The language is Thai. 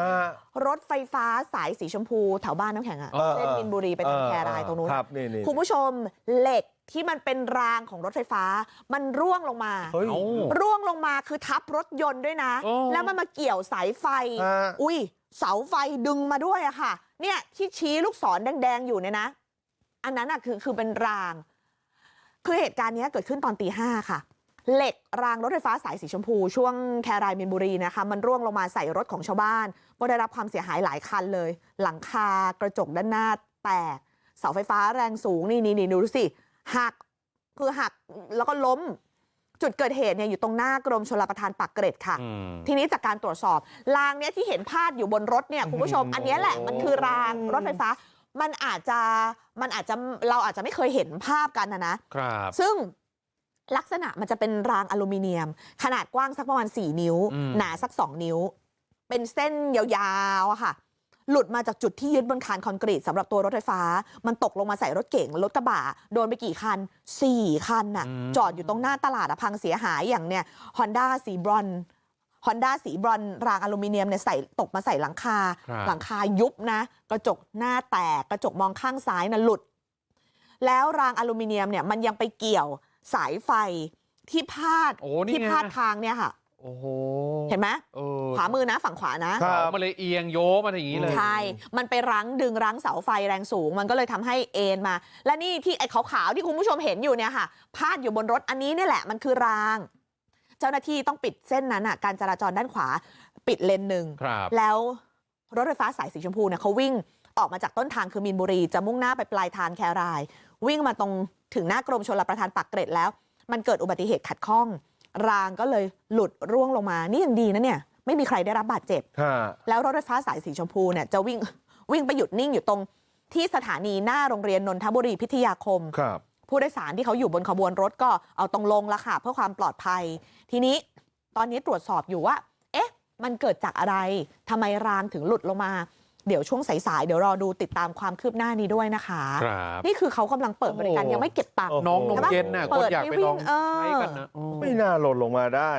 อ่ารถไฟฟ้าสายสีชมพูแถวบ้านน้ำแข็งอะเออเส้นมินบุรีไปทางแครายตรงนู้นครับนี่นี่คุณผู้ชมเหล็กที่มันเป็นรางของรถไฟฟ้า มันร่วงลงมาเฮ้ยเอ้าร่วงลงมาคือทับรถยนต์ด้วยนะโอ้แล้วมันมาเกี่ยวสายไฟฮะอุ้ยเสาไฟดึงมาด้วยอะค่ะ เนี่ยที่ชี้ลูกศรแดงๆอยู่เนี่ยนะ อันนั้นอะคือคือเป็นราง คือเหตุการณ์เนี้ยเกิดขึ้นตอนตีห้าค่ะ เหล็กรางรถไฟฟ้าสายสีชมพูช่วงแครายมินบุรีนะคะมันร่วงลงมาใส่รถของชาวบ้านก็ได้รับความเสียหายหลายคันเลย หลังคากระจกด้านหน้าแตกเสาไฟฟ้าแรงสูงนี่นี่นี่ดูสิหักคือหักแล้วก็ล้มจุดเกิดเหตุเนี่ยอยู่ตรงหน้ากรมชลประทานปากเกร็ดค่ะอืมทีนี้จากการตรวจสอบรางเนี้ยที่เห็นพาดอยู่บนรถเนี่ยคุณผู้ชม อันเนี้ยแหละมันคือรางรถไฟฟ้า มันอาจจะมันอาจจะเราอาจจะไม่เคยเห็นภาพกันนะนะครับซึ่ง ลักษณะมันจะเป็นรางอลูมิเนียม ขนาดกว้างสักประมาณ4นิ้วอืมหนาสัก 2 นิ้ว เป็นเส้นยาวๆอะค่ะ หลุดมาจากจุดที่ยึดบนคานคอนกรีตสำหรับตัวรถไฟฟ้า มันตกลงมาใส่รถเก๋งรถกระบะโดนไปกี่คัน 4 คันน่ะ จอดอยู่ตรงหน้าตลาดอะพังเสียหายอย่างเนี่ยฮอนด้าสีบรอนฮอนด้าสีบรอนรางอลูมิเนียมเนี่ยใส่ตกมาใส่หลังคาครับหลังคายุบนะ กระจกหน้าแตกกระจกมองข้างซ้ายนะหลุด แล้วรางอลูมิเนียมเนี่ยมันยังไปเกี่ยว สายไฟที่พาดโอ้นี่ที่ไงพาดทางเนี่ยค่ะโอ้โหเห็นไหมเออขวามือนะฝั่งขวานะครัเสาบมันเลยเอียงโยมาอย่างนี้เลยใช่มันไปรั้งดึงรั้งเสาไฟแรงสูงมันก็เลยทำให้เอ็นมาและนี่ที่ไอ้ขาวๆที่คุณผู้ชมเห็นอยู่เนี่ยค่ะพาดอยู่บนรถอันนี้เนี่ยแหละมันคือรางเจ้าหน้าที่ต้องปิดเส้นนั้นอะการจราจรด้านขวาปิดเลนหนึ่งครับแล้วรถไฟฟ้าสายสีชมพูเนี่ยเขาวิ่งออกมาจากต้นทางคือมีนบุรีจะมุ่งหน้าไปปลายทางแครายวิ่งมาตรง ถึงหน้ากรมชลประทานปากเกร็ดแล้วมันเกิดอุบัติเหตุขัดข้องรางก็เลยหลุดร่วงลงมานี่ยังดีนะเนี่ยไม่มีใครได้รับบาดเจ็บฮะแล้วรถไฟฟ้าสายสีชมพูเนี่ยจะวิ่งวิ่งไปหยุดนิ่งอยู่ตรงที่สถานีหน้าโรงเรียนนนทบุรีพิทยาคมครับผู้โดยสารที่เขาอยู่บนขบวนรถก็เอาตรงลงละค่ะเพื่อความปลอดภัย ทีนี้ตอนนี้ตรวจสอบอยู่ว่า เอ๊ะ มันเกิดจากอะไรทำไมรางถึงหลุดลงมา เดี๋ยวช่วงสายๆเดี๋ยวรอดูติดตามความคืบหน้านี้ด้วยนะคะครับนี่คือเขากำลังเปิดบริการโอ้โหยังไม่เก็บตังค์โอ้โหน้องนมใช่ปะเย็นน่ะคเปินดอยากไปให้วิ่ลงองเออใช้กันนะอืมไม่น่าหล่นลงมาได้